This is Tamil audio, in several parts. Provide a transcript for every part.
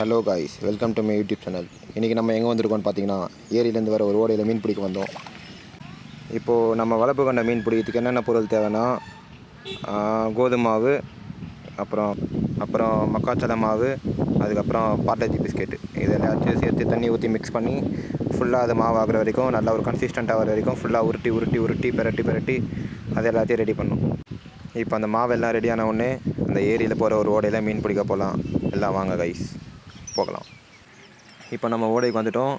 Hello guys welcome to my YouTube channel இன்றைக்கி நம்ம எங்கே வந்திருக்கோம்னு பார்த்தீங்கன்னா ஏரியிலேருந்து வர ஒரு ஓடையில் மீன் பிடிக்க வந்தோம். இப்போது நம்ம வளர்ப்பு கொண்ட மீன் பிடிக்கிறதுக்கு என்னென்ன பொருள் தேவைன்னா கோதுமாவு கோதுமை மாவு அப்புறம் அப்புறம் மக்காச்சோள மாவு அதுக்கப்புறம் பாட்டாச்சி பிஸ்கெட்டு. இது எல்லாத்தையும் சேர்த்து தண்ணி ஊற்றி மிக்ஸ் பண்ணி ஃபுல்லாக அது மாவு ஆகுற வரைக்கும் நல்லா ஒரு கன்சிஸ்டண்ட் ஆகிற வரைக்கும் ஃபுல்லாக உருட்டி உருட்டி உருட்டி பிரட்டி பிரட்டி அது எல்லாத்தையும் ரெடி பண்ணும் இப்போ அந்த மாவு எல்லாம் ரெடியான உடனே அந்த ஏரியில் போகிற ஒரு ஓடையில் மீன் பிடிக்க போகலாம் எல்லாம் வாங்க கைஸ் போகலாம். இப்போ நம்ம ஓடைக்கு வந்துட்டோம்.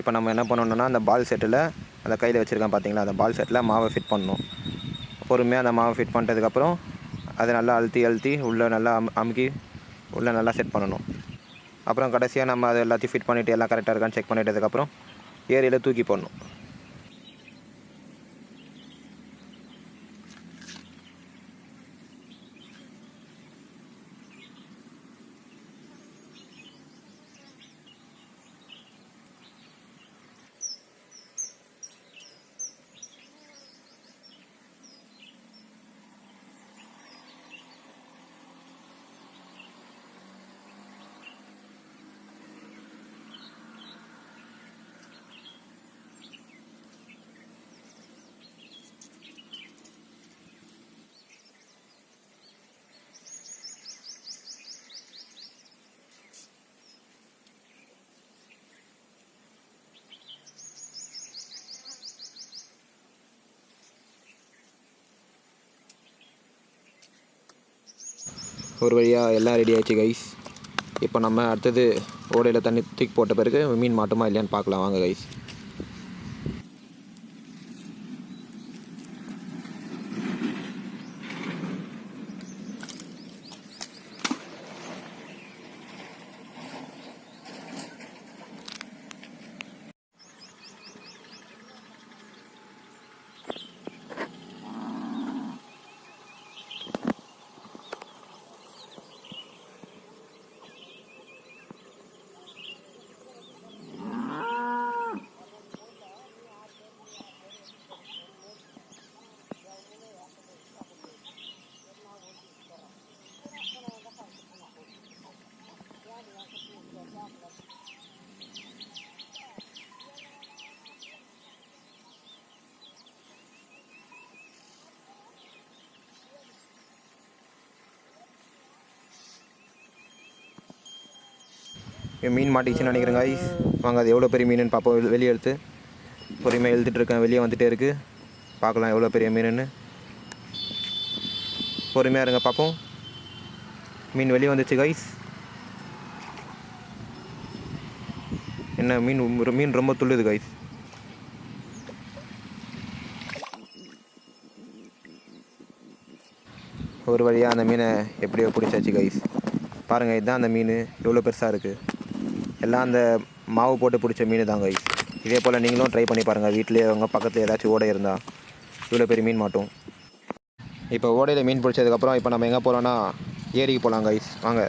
இப்போ நம்ம என்ன பண்ணணுன்னா அந்த பால் செட்டில் அந்த கையில் வச்சுருக்கேன் பார்த்தீங்களா அந்த பால் செட்டில் மாவை ஃபிட் பண்ணணும். பொறுமையாக அந்த மாவை ஃபிட் பண்ணிட்டதுக்கப்புறம் அதை நல்லா அழுத்தி அழுத்தி உள்ளே நல்லா அம் அமுக்கி உள்ளே நல்லா செட் பண்ணணும். அப்புறம் கடைசியாக நம்ம அதை எல்லாத்தையும் ஃபிட் பண்ணிவிட்டு எல்லாம் கரெக்டாக இருக்கான்னு செக் பண்ணிட்டதுக்கப்புறம் ஏரியில் தூக்கி போடணும். ஒரு வழியாக எல்லாம் ரெடி ஆயிடுச்சு கைஸ் இப்போ நம்ம அடுத்தது ஓடையில் தண்ணி தூக்கி போட்ட பிறகு மீன் மாட்டுமா இல்லையான்னு பார்க்கலாம். வாங்க கைஸ் இப்போ மீன் மாட்டிக்கிச்சுன்னு நினைக்கிறேன் கைஸ் வாங்க அது எவ்வளோ பெரிய மீனுன்னு பார்ப்போம். வெளியே எடுத்து. பொறுமையாக எழுதிட்டுருக்கேன் வெளியே வந்துட்டே இருக்குது பார்க்கலாம் எவ்வளோ பெரிய மீனுன்னு. பொறுமையாக இருங்க பார்ப்போம். மீன் வெளியே வந்துச்சு கைஸ் என்ன மீன் ஒரு மீன் ரொம்ப துள்ளுது கைஸ் ஒரு வழியாக அந்த மீனை எப்படியோ பிடிச்சாச்சு கைஸ் பாருங்கள் இதுதான் அந்த மீன். எவ்வளோ பெருசாக இருக்குது எல்லாம் அந்த மாவு போட்டு பிடிச்ச மீன் தான் கைஸ் இதே போல் நீங்களும் ட்ரை பண்ணி பாருங்கள் வீட்டிலேயே அவங்க பக்கத்தில் ஏதாச்சும் ஓடை இருந்தால் இவ்வளோ பெரிய மீன் மாட்டும். இப்போ ஓடையில் மீன் பிடிச்சதுக்கப்புறம் இப்போ நம்ம எங்கே போகிறோன்னா ஏரிக்கு போகலாம் கைஸ் வாங்க.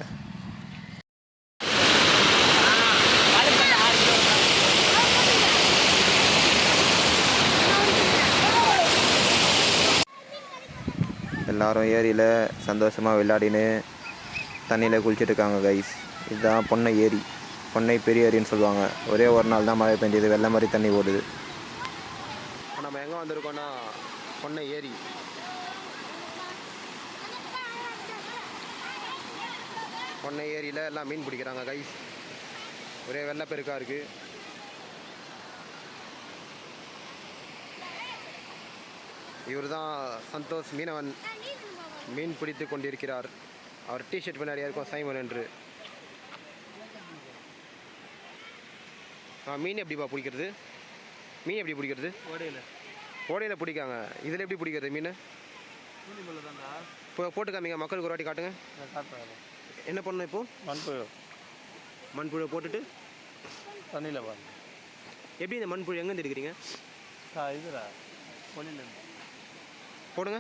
எல்லாரும் ஏரியில் சந்தோஷமாக விளையாடின்னு தண்ணியில் குளிச்சுட்டு இருக்காங்க கைஸ் இதுதான் பொண்ணை ஏரி. பொன்னை பெரிய ஏரின்னு சொல்லுவாங்க. ஒரே ஒரு நாள் தான் மழை பெஞ்சது வெள்ளை மாதிரி தண்ணி ஓடுது. நம்ம எங்கே வந்திருக்கோம்னா பொன்னை ஏரி. பொன்னை ஏரியில் எல்லாம் மீன் பிடிக்கிறாங்க கைஸ் ஒரே வெள்ளப்பெருக்காக இருக்குது இவர் தான் சந்தோஷ் மீனவன். மீன் பிடித்து கொண்டிருக்கிறார். அவர் டிஷர்ட் பின்னாடி இருக்கும் சைமன் என்று. மீன் எப்படிப்பா பிடிக்கிறது? மீன் எப்படி பிடிக்கிறது? ஓடையில். ஓடையில் பிடிக்காங்க. இதில் எப்படி பிடிக்கிறது மீன்? இப்போ போட்டு காமிங்க. மக்களுக்கு ஒரு வாட்டி காட்டுங்க. என்ன பண்ணணும் இப்போ? மண்புழு. மண்புழு போட்டுட்டு தண்ணியில் பாருங்க எப்படி இந்த மண்புழு எங்கேருந்து எடுக்கிறீங்க? ஆ இதுடா. போடுங்க.